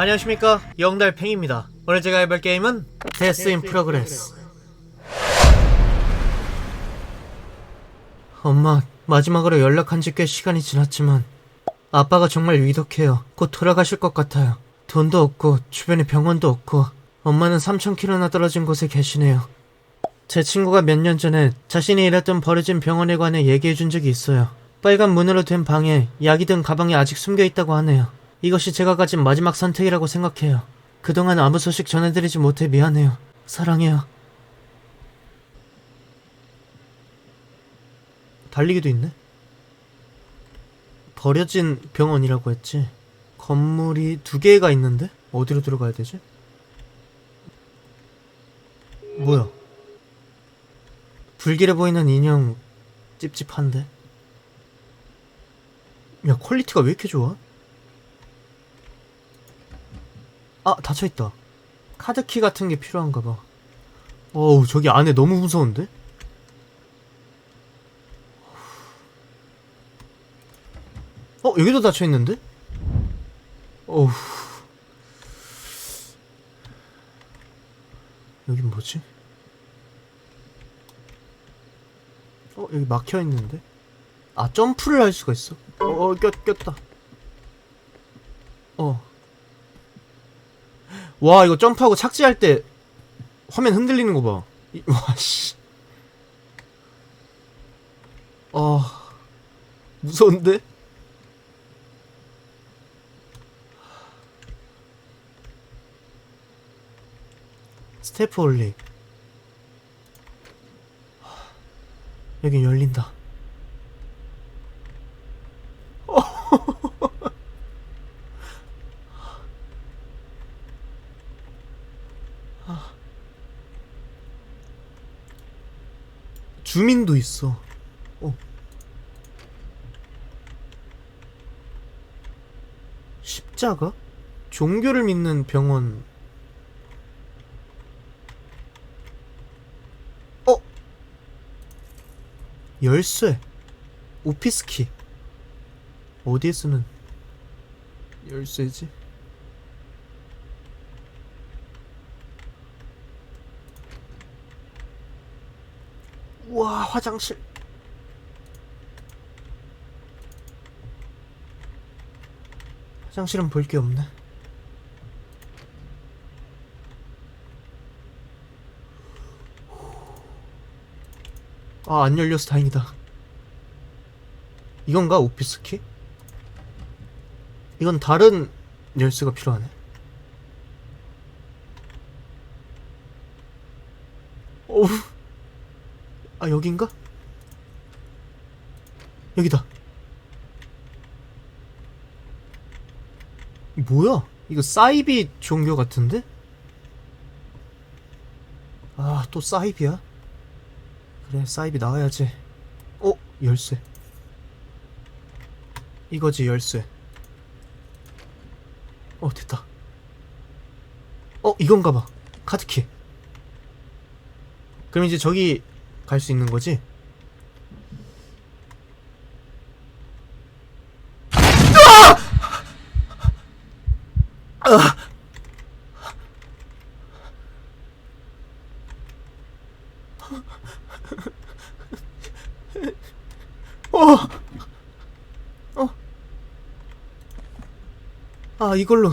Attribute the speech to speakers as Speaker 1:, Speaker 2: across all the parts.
Speaker 1: 안녕하십니까? 영달팽입니다. 오늘 제가 해볼 게임은 데스 인 프로그레스 엄마 마지막으로 연락한 지 꽤 시간이 지났지만 아빠가 정말 위독해요. 곧 돌아가실 것 같아요. 돈도 없고 주변에 병원도 없고 엄마는 3,000km나 떨어진 곳에 계시네요. 제 친구가 몇 년 전에 자신이 일했던 버려진 병원에 관해 얘기해 준 적이 있어요. 빨간 문으로 된 방에 약이 든 가방이 아직 숨겨 있다고 하네요 이것이 제가 가진 마지막 선택이라고 생각해요. 그동안 아무 소식 전해드리지 못해 미안해요. 사랑해요. 달리기도 있네? 버려진 병원이라고 했지. 건물이 두 개가 있는데? 어디로 들어가야 되지? 뭐야? 불길해 보이는 인형 찝찝한데? 야, 퀄리티가 왜 이렇게 좋아? 아, 닫혀있다. 카드키 같은 게 필요한가 봐. 어우, 저기 안에 너무 무서운데? 어, 여기도 닫혀있는데? 어우. 여긴 뭐지? 어, 여기 막혀있는데? 아, 점프를 할 수가 있어. 어, 어 꼈, 꼈다. 어. 와 이거 점프하고 착지할 때 화면 흔들리는 거 봐. 이- 와 씨. 아 무서운데? 스태프 올리. 여기 열린다. 주민도 있어. 어. 십자가? 종교를 믿는 병원. 어? 열쇠. 오피스키. 어디에 쓰는 열쇠지? 우와, 화장실. 화장실은 볼 게 없네. 아, 안 열려서 다행이다. 이건가? 오피스키? 이건 다른 열쇠가 필요하네. 어우. 아 여긴가? 여기다 뭐야? 이거 사이비 종교 같은데? 아 또 사이비야? 그래 사이비 나와야지 어? 열쇠 이거지 열쇠 어 됐다 어 이건가 봐 카드키 그럼 이제 저기 갈 수 있는 거지? 어! 어! 아, 이걸로.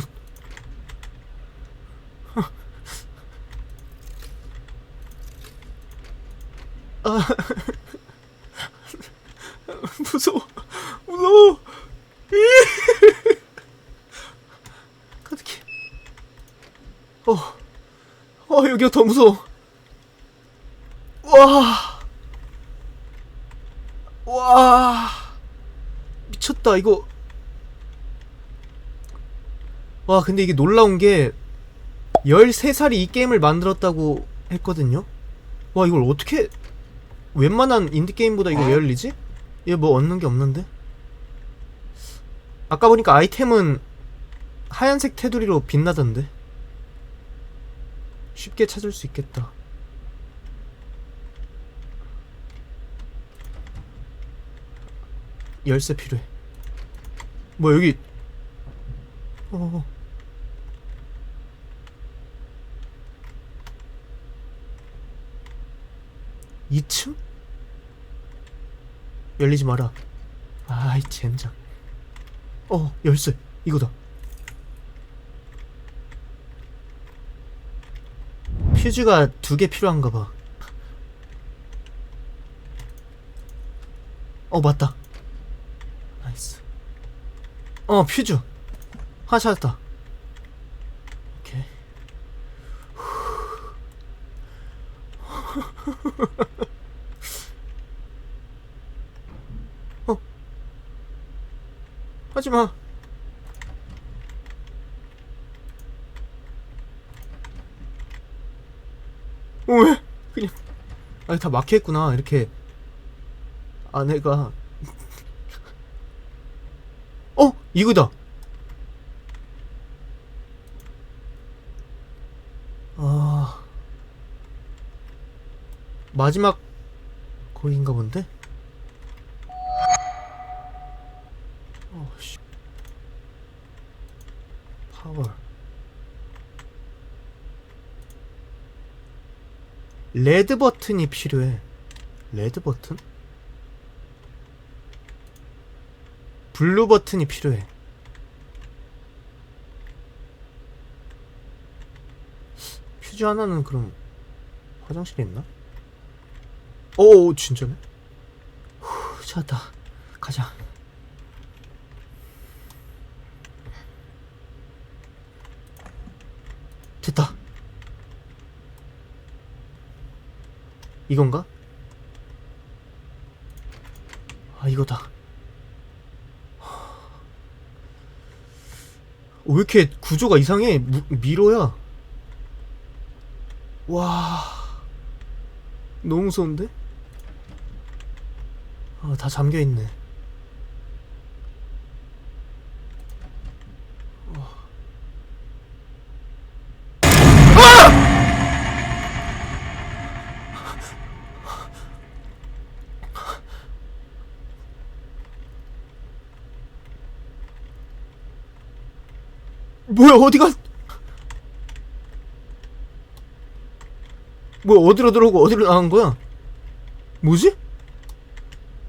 Speaker 1: 무서워. 무서워. 카드키. 어. 어, 여기가 더 무서워. 와. 와. 미쳤다, 이거. 와, 근데 이게 놀라운 게 13살이 이 게임을 만들었다고 했거든요. 와, 이걸 어떻게 웬만한 인디게임보다 이거 왜 열리지? 얘 뭐 얻는 게 없는데? 아까 보니까 아이템은 하얀색 테두리로 빛나던데 쉽게 찾을 수 있겠다. 열쇠 필요해. 뭐 여기 어. 어. 이층 열리지 마라. 아이, 젠장. 어, 열쇠. 이거다. 퓨즈가 두 개 필요한가 봐. 어, 맞다. 나이스. 어, 퓨즈. 찾았다. 오케이. 어. 하지 마. 어, 왜? 그냥 아니 다 막혀 있구나. 이렇게 안에가 어, 이거다. 아. 마지막 거기인가 본데? 어, 씨. 파워. 레드 버튼이 필요해. 레드 버튼? 블루 버튼이 필요해. 퓨즈 하나는 그럼 화장실에 있나? 오, 진짜네? 후, 찾았다. 가자. 됐다. 이건가? 아, 이거다. 왜 이렇게 구조가 이상해? 무, 미로야. 와. 너무 무서운데? 아, 다 잠겨 있네. 뭐야 어디가? 뭐야 어디로 들어오고 어디로 나간 거야? 뭐지?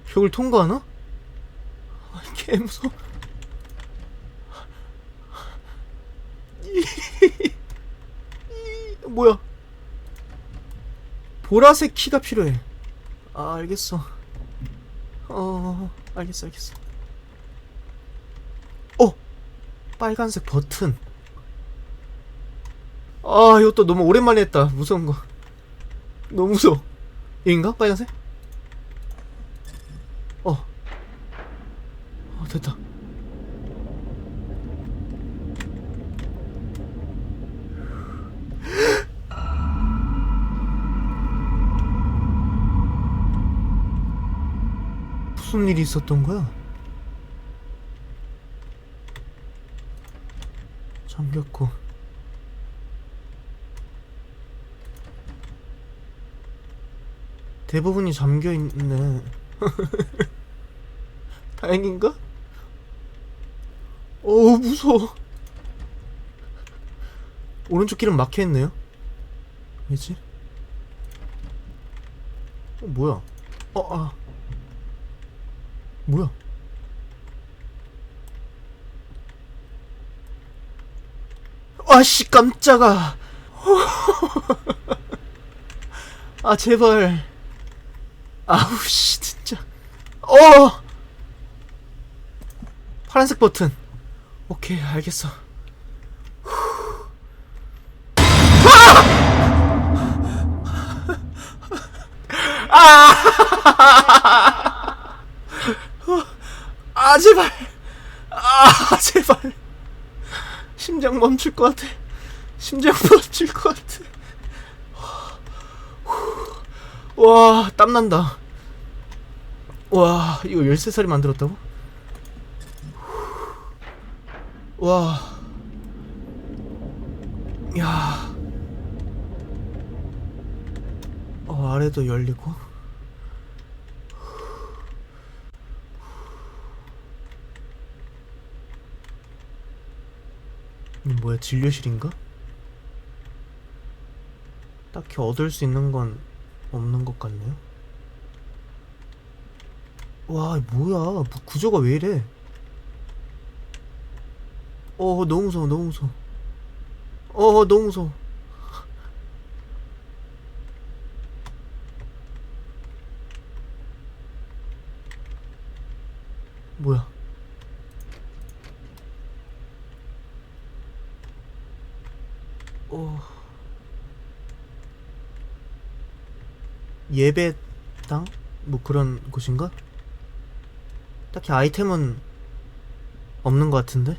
Speaker 1: 벽을 통과하나? 아, 개 무서워. 뭐야? 보라색 키가 필요해. 아 알겠어. 어 알겠어 알겠어. 어 빨간색 버튼. 아, 이것도 너무 오랜만에 했다. 무서운 거. 너무 무서워. 여긴가? 빨간색? 어. 어, 됐다. 무슨 일이 있었던 거야? 잠겼고 대부분이 잠겨 있네. 다행인가? 어우 무서워. 오른쪽 길은 막혀 있네요. 왜지? 어 뭐야? 어 아. 뭐야? 아씨 깜짝아 아 제발 아우씨 진짜. 어! 파란색 버튼. 오케이 알겠어. 아! 아 제발. 아 제발. 심장 멈출 것 같아. 심장 멈출 것 같아. 와, 땀난다. 와, 이거 13살이 만들었다고? 와. 야. 어, 아래도 열리고. 이 뭐야 진료실인가? 딱히 얻을 수 있는 건 없는 것 같네요. 와, 뭐야. 뭐 구조가 왜 이래? 어, 너무 무서워, 너무 무서워. 어, 너무 무서워. 뭐야? 어. 예배당? 뭐 그런 곳인가? 딱히 아이템은 없는 것 같은데?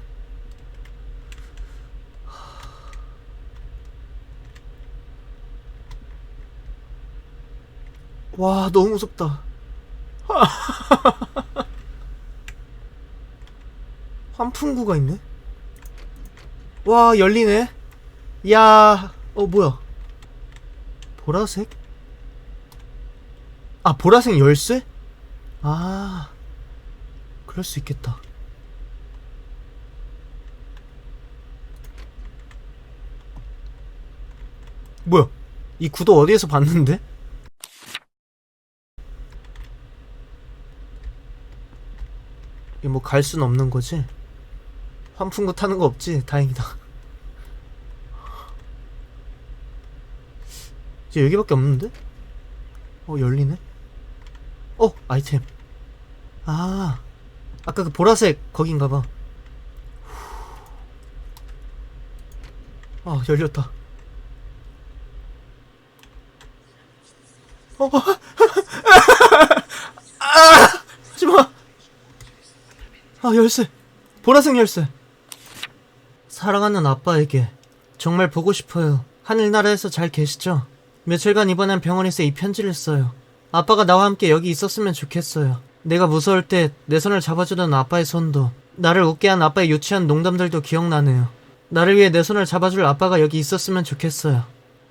Speaker 1: 와, 너무 무섭다. 환풍구가 있네? 와, 열리네? 야, 어, 뭐야? 보라색? 아, 보라색 열쇠? 아, 그럴 수 있겠다. 뭐야? 이 구도 어디에서 봤는데? 이뭐갈 순 없는 거지? 환풍구 타는 거 없지? 다행이다. 이제 여기밖에 없는데? 어, 열리네? 어, 아이템. 아, 아까 그 보라색 거긴가봐. 아, 열렸다. 어, 아, 하지마! 아, 열쇠. 보라색 열쇠. 사랑하는 아빠에게 정말 보고 싶어요. 하늘나라에서 잘 계시죠? 며칠간 입원한 병원에서 이 편지를 써요. 아빠가 나와 함께 여기 있었으면 좋겠어요. 내가 무서울 때 내 손을 잡아주던 아빠의 손도 나를 웃게 한 아빠의 유치한 농담들도 기억나네요. 나를 위해 내 손을 잡아줄 아빠가 여기 있었으면 좋겠어요.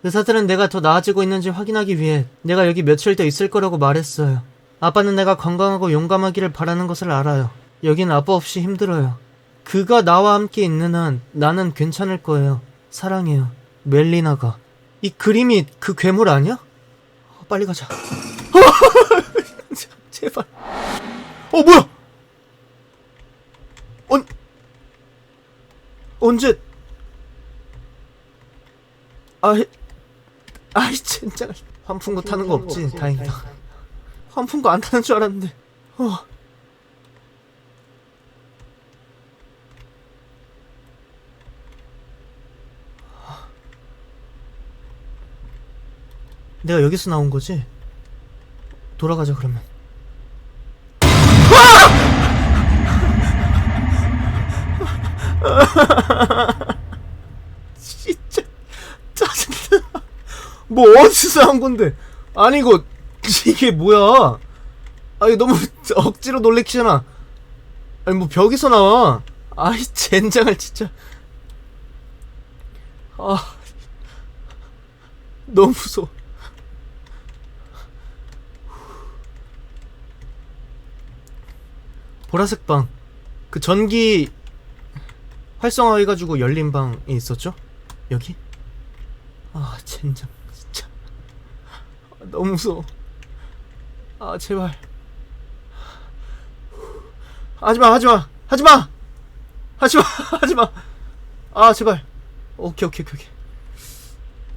Speaker 1: 의사들은 내가 더 나아지고 있는지 확인하기 위해 내가 여기 며칠 더 있을 거라고 말했어요. 아빠는 내가 건강하고 용감하기를 바라는 것을 알아요. 여긴 아빠 없이 힘들어요. 그가 나와 함께 있는 한 나는 괜찮을 거예요. 사랑해요. 멜리나가. 이 그림이 그 괴물 아니야? 어, 빨리 가자. 제발. 어 뭐야? 언 언제? 아이 아이 젠장. 환풍구 타는 거 없지? 다행이다. 환풍구 안 타는 줄 알았는데. 어. 내가 여기서 나온 거지? 돌아가자 그러면. 진짜 짜증나. 뭐 어디서 한 건데? 아니 이거 이게 뭐야? 아니 너무 억지로 놀래키잖아. 아니 뭐 벽에서 나와. 아이 젠장을 진짜. 아 너무 무서워. 보라색 방. 그 전기 활성화 해가지고 열린 방이 있었죠? 여기? 아, 젠장, 진짜. 아, 너무 무서워. 아, 제발. 하지마, 하지마, 하지마! 하지마, 하지마! 아, 제발. 오케이, 오케이, 오케이. 오케이.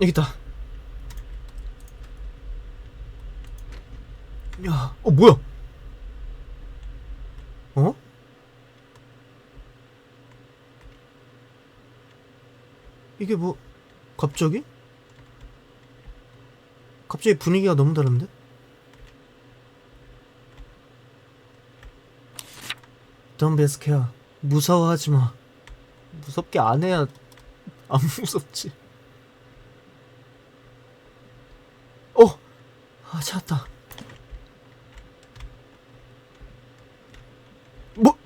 Speaker 1: 여기 있다. 야, 어, 뭐야? 어? 이게 뭐 갑자기? 갑자기 분위기가 너무 다른데? Scared. 무서워하지 마. 무섭게 안 해야 안 무섭지. 어, 아 찾았다. 뭐?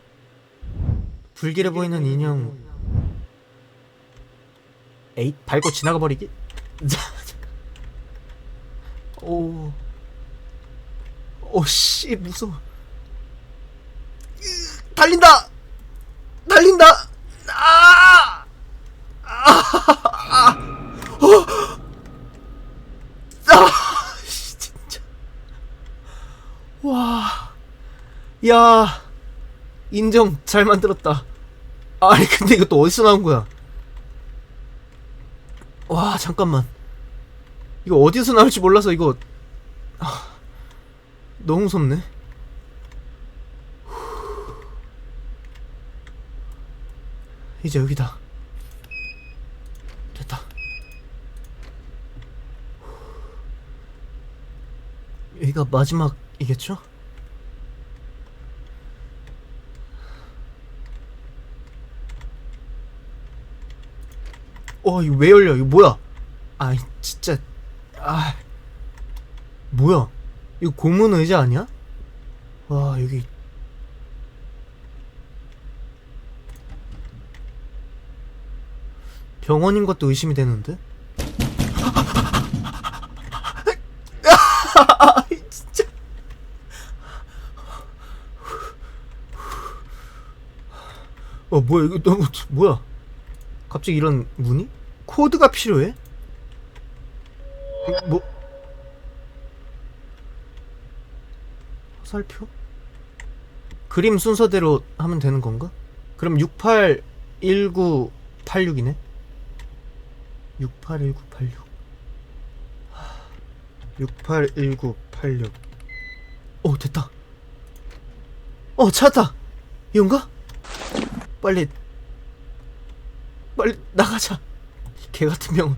Speaker 1: 불길해 보이는 인형. 에잇 밟고 지나가 버리기. 오. 오씨 무서워. 으, 달린다. 달린다. 아! 아! 아! 어! 아! 씨, 진짜. 와. 야, 인정 잘 만들었다. 아니 근데 이거 또 어디서 나온 거야? 와 잠깐만. 이거 어디서 나올지 몰라서 이거 아, 너무 무섭네. 이제 여기다. 됐다. 여기가 마지막이겠죠? 어, 이거 왜 열려? 이거 뭐야? 아, 진짜. 아. 뭐야? 이거 고문 의자 아니야? 와, 여기. 병원인 것도 의심이 되는데? 진짜. 어, 뭐야, 이거 너무, 뭐야? 갑자기 이런 문의? 코드가 필요해? 뭐? 화살표? 그림 순서대로 하면 되는 건가? 그럼 681986이네? 681986 681986 오 됐다 어 찾았다 이건가? 빨리 빨리 나가자. 개 같은 병원